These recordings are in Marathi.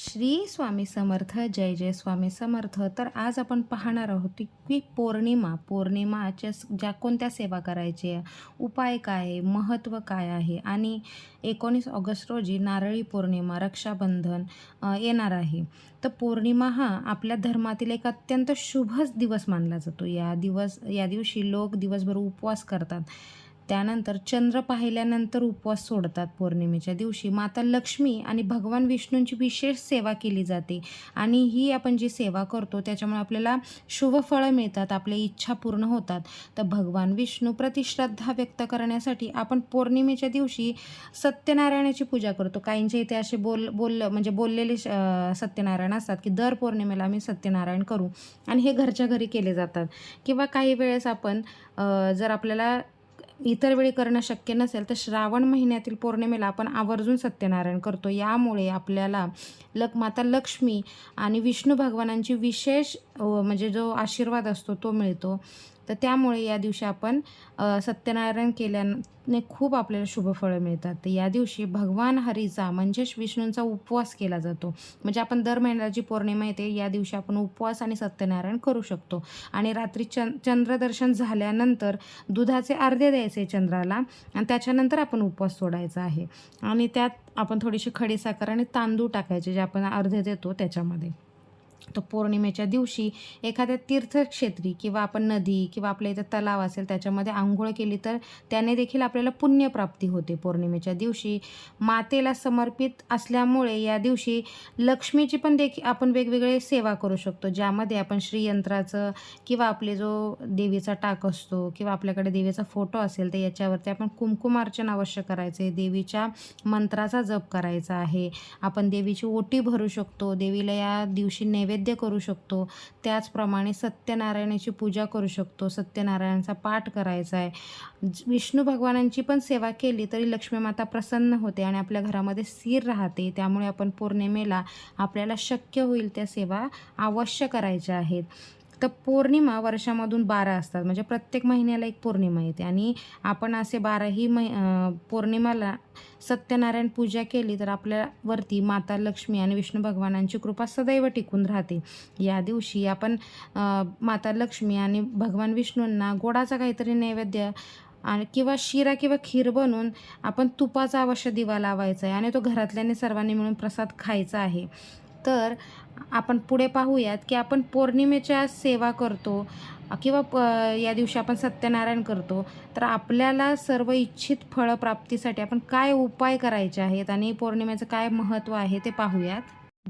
श्री स्वामी समर्थ जय जय स्वामी समर्थ. तर आज आपण पाहणार आहोत की पौर्णिमा पौर्णिमाच्या ज्या कोणत्या सेवा करायच्या उपाय काय आहे महत्त्व काय आहे आणि एकोणीस ऑगस्ट रोजी नारळी पौर्णिमा रक्षाबंधन येणार आहे. तर पौर्णिमा हा आपल्या धर्मातील एक अत्यंत शुभच दिवस मानला जातो. या दिवस या दिवशी लोक दिवसभर उपवास करतात. त्यानंतर चंद्र पाहिल्यानंतर उपवास सोडतात पौर्णिमेच्या दिवशी. माता लक्ष्मी आणि भगवान विष्णूंची विशेष सेवा केली जाते आणि ही आपण जी सेवा करतो त्याच्यामुळे आपल्याला शुभफळं मिळतात आपल्या इच्छा पूर्ण होतात. तर भगवान विष्णू प्रतिश्रद्धा व्यक्त करण्यासाठी आपण पौर्णिमेच्या दिवशी सत्यनारायणाची पूजा करतो. काहींच्या इथे असे बोल बोल म्हणजे बोललेले सत्यनारायण असतात की दर पौर्णिमेला आम्ही सत्यनारायण करू आणि हे घरच्या घरी केले जातात. किंवा काही वेळेस आपण जर आपल्याला इतर वेळी करणं शक्य नसेल तर श्रावण महिन्यातील पौर्णिमेला आपण आवर्जून सत्यनारायण करतो. यामुळे आपल्याला लक माता लक्ष्मी आणि विष्णू भगवानांची विशेष म्हणजे जो आशीर्वाद असतो तो मिळतो. तर त्यामुळे या दिवशी आपण सत्यनारायण केल्याने खूप आपल्याला शुभफळं मिळतात. तर या दिवशी भगवान हरीचा म्हणजेच विष्णूंचा उपवास केला जातो. म्हणजे आपण दर महिन्याला जी पौर्णिमा येते या दिवशी आपण उपवास आणि सत्यनारायण करू शकतो. आणि रात्री चं चंद्रदर्शन झाल्यानंतर दुधाचे अर्धे द्यायचे चंद्राला आणि त्याच्यानंतर आपण उपवास सोडायचा आहे. आणि त्यात आपण थोडीशी खडीसाखर आणि तांदूळ टाकायचे जे आपण अर्धे देतो त्याच्यामध्ये. तर पौर्णिमेच्या दिवशी एखाद्या तीर्थक्षेत्री किंवा आपण नदी किंवा आपल्या इथं तलाव असेल त्याच्यामध्ये आंघोळ केली तर त्याने देखील आपल्याला पुण्यप्राप्ती होते पौर्णिमेच्या दिवशी. मातेला समर्पित असल्यामुळे या दिवशी लक्ष्मीची पण देखील आपण वेगवेगळे सेवा करू शकतो. ज्यामध्ये आपण श्रीयंत्राचं किंवा आपले जो देवीचा टाक असतो किंवा आपल्याकडे देवीचा फोटो असेल तर याच्यावरती आपण कुंकुमार्चन अवश्य करायचं. आहे देवीच्या मंत्राचा जप करायचा आहे. आपण देवीची ओटी भरू शकतो. देवीला या दिवशी नैवेद्य करू शकतो. त्याचप्रमाणे सत्यनारायणाची पूजा करू शकतो. सत्यनारायणाचा पाठ करायचा आहे. विष्णू भगवानांची पण सेवा केली तरी लक्ष्मी माता प्रसन्न होते आणि आपल्या घरामध्ये स्थिर राहते. त्यामुळे आपण पौर्णिमेला आपल्याला शक्य होईल त्या सेवा अवश्य करायच्या आहेत. तर पौर्णिमा वर्षामधून बारा असतात. म्हणजे प्रत्येक महिन्याला एक पौर्णिमा येते. आणि आपण असे बाराही मै पौर्णिमाला सत्यनारायण पूजा केली तर आपल्यावरती माता लक्ष्मी आणि विष्णू भगवानांची कृपा सदैव टिकून राहते. या दिवशी आपण माता लक्ष्मी आणि भगवान विष्णूंना गोडाचा काहीतरी नैवेद्य आणि किंवा शिरा किंवा खीर बनवून आपण तुपाचा अवश्य दिवा लावायचा आहे आणि तो घरातल्याने सर्वांनी मिळून प्रसाद खायचा आहे. तर आपण पुढे पाहूयात की आपण पौर्णिमेच्या सेवा करतो किंवा प या दिवशी आपण सत्यनारायण करतो. तर आपल्याला सर्व इच्छित फळप्राप्तीसाठी आपण काय उपाय करायचे आहेत आणि पौर्णिमेचं काय महत्त्व आहे ते पाहूयात.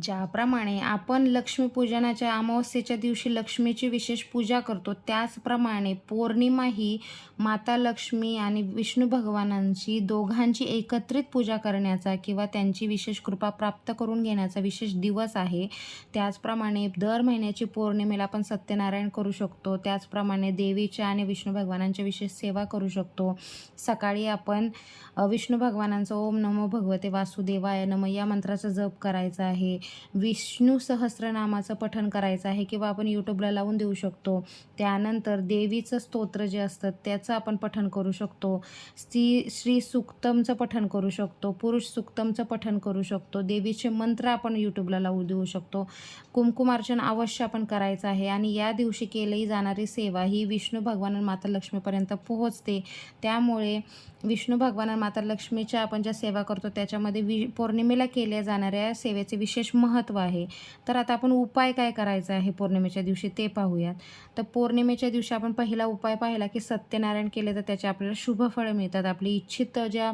ज्याप्रमाणे आपण लक्ष्मीपूजनाच्या अमावस्येच्या दिवशी लक्ष्मीची विशेष पूजा करतो त्याचप्रमाणे पौर्णिमा ही माता लक्ष्मी आणि विष्णू भगवानांची दोघांची एकत्रित पूजा करण्याचा किंवा त्यांची विशेष कृपा प्राप्त करून घेण्याचा विशेष दिवस आहे. त्याचप्रमाणे दर महिन्याची पौर्णिमेला आपण सत्यनारायण करू शकतो त्याचप्रमाणे देवीच्या आणि विष्णू भगवानांच्या विशेष सेवा करू शकतो. सकाळी आपण विष्णू भगवानांचं ओम नमो भगवते वासुदेवाय नम या मंत्राचा जप करायचा आहे. विष्णू सहस्रनामाचं पठण करायचं आहे किंवा आपण यूट्यूबला लावून देऊ शकतो. त्यानंतर देवीचं स्तोत्र जे असतं त्याचं आपण पठण करू शकतो. स्त्री श्री सुक्तमचं पठण करू शकतो. पुरुष सुक्तमचं पठण करू शकतो. देवीचे मंत्र आपण यूट्यूबला लावू देऊ शकतो. कुमकुमार्चन अवश्य आपण करायचं आहे आणि या दिवशी केली जाणारी सेवा ही विष्णू भगवान आणि माता लक्ष्मीपर्यंत पोहोचते. त्यामुळे विष्णू भगवान आणि माता लक्ष्मीच्या आपण ज्या सेवा करतो त्याच्यामध्ये वि पौर्णिमेला केल्या जाणाऱ्या सेवेचे विशेष महत्त्व आहे. तर आता आपण उपाय काय करायचा आहे पौर्णिमेच्या दिवशी ते पाहूयात. तर पौर्णिमेच्या दिवशी आपण पहिला उपाय पाहिला की सत्यनारायण केले तर त्याचे आपल्याला शुभ फळं मिळतात. आपली इच्छित ज्या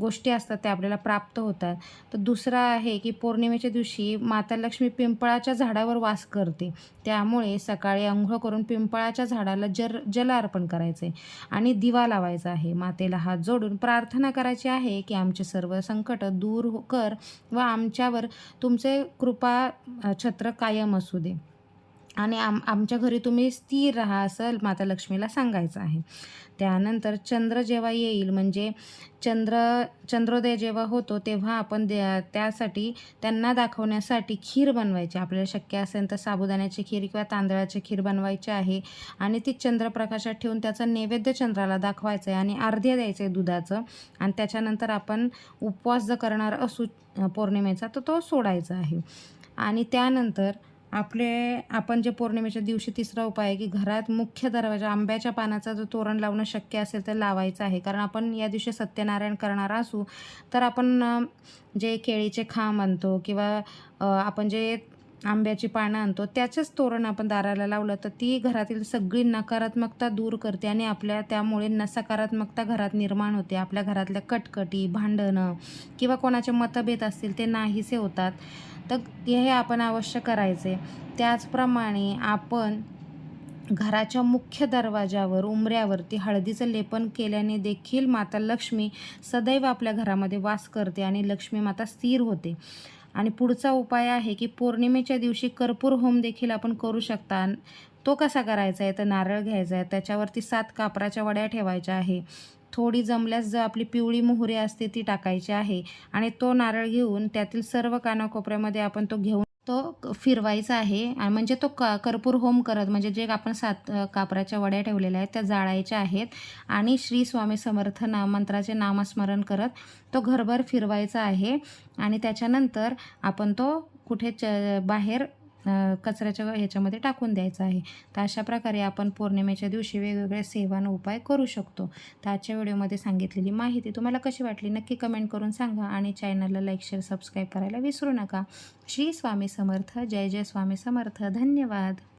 गोष्टी असतात त्या आपल्याला प्राप्त होतात. तर दुसरा आहे की पौर्णिमेच्या दिवशी माता लक्ष्मी पिंपळाच्या झाडावर वास करते. त्यामुळे सकाळी आंघोळ करून पिंपळाच्या झाडाला जर जल अर्पण करायचे आणि दिवा लावायचा आहे. मातेला हात जोडून प्रार्थना करायची आहे की आमचे सर्व संकट दूर हो- कर व आमच्यावर तुमचे कृपा छत्र कायम असू दे. आणि आम आमच्या घरी तुम्ही स्थिर राहा असं माता लक्ष्मीला सांगायचं आहे. त्यानंतर चंद्र जेव्हा येईल म्हणजे चंद्र चंद्रोदय जेव्हा होतो तेव्हा आपण दे त्यासाठी त्यांना दाखवण्यासाठी खीर बनवायची. आपल्याला शक्य असेल तर साबुदाण्याची खीर किंवा तांदळाची खीर बनवायची आहे आणि ती चंद्रप्रकाशात ठेवून त्याचा नैवेद्य चंद्राला दाखवायचं आहे आणि अर्ध्य द्यायचं आहे दुधाचं आणि त्याच्यानंतर आपण उपवास जर करणार असू पौर्णिमेचा तर तो सोडायचा आहे. आणि त्यानंतर आपले आपण जे पौर्णिमेच्या दिवशी तिसरा उपाय आहे की घरात मुख्य दरवाजा आंब्याच्या पानाचा जो तोरण लावणं शक्य असेल तर लावायचं आहे. कारण आपण या दिवशी सत्यनारायण करणार असू तर आपण जे केळीचे खांब आणतो किंवा आपण जे आंब्याची पानं आणतो त्याचंच तोरण आपण दाराला लावलं तर ती घरातील सगळी नकारात्मकता दूर करते आणि आपल्या त्यामुळे न सकारात्मकता घरात निर्माण होते. आपल्या घरातल्या कटकटी भांडणं किंवा कोणाचे मतभेद असतील ते नाहीसे होतात. तर हे आपण अवश्य करायचे. त्याचप्रमाणे आपण घराच्या मुख्य दरवाजावर उमऱ्यावरती हळदीचं लेपन केल्याने देखील माता लक्ष्मी सदैव आपल्या घरामध्ये वास करते आणि लक्ष्मी माता स्थिर होते. आणि पुढचा उपाय आहे की पौर्णिमेच्या दिवशी कर्पूर होम देखील आपण करू शकता. तो कसा करायचा आहे? तर नारळ घ्यायचा आहे. त्याच्यावरती सात कापराच्या वड्या ठेवायच्या आहे. थोडी जमल्यास जर आपली पिवळी मोहरी असते ती टाकायची आहे. आणि तो नारळ घेऊन त्यातील सर्व कानाकोपऱ्यामध्ये आपण तो घेऊन तो क- फिरवायचा आहे. आणि म्हणजे तो क कर्पूर होम करत म्हणजे जे आपण सात कापराच्या वड्या ठेवलेल्या आहेत त्या जाळायच्या आहेत आणि श्री स्वामी समर्थ नाम मंत्राचे नामस्मरण करत तो घरभर फिरवायचा आहे आणि त्याच्यानंतर आपण तो कुठे च बाहेर कचऱ्याच्या ह्याच्यामध्ये टाकून द्यायचं आहे. तर अशा प्रकारे आपण पौर्णिमेच्या दिवशी वेगवेगळ्या सेवन उपाय करू शकतो. तर आजच्या व्हिडिओमध्ये सांगितलेली माहिती तुम्हाला कशी वाटली नक्की कमेंट करून सांगा आणि चॅनलला लाईक शेअर सबस्क्राईब करायला विसरू नका. श्री स्वामी समर्थ. जय जय स्वामी समर्थ. धन्यवाद.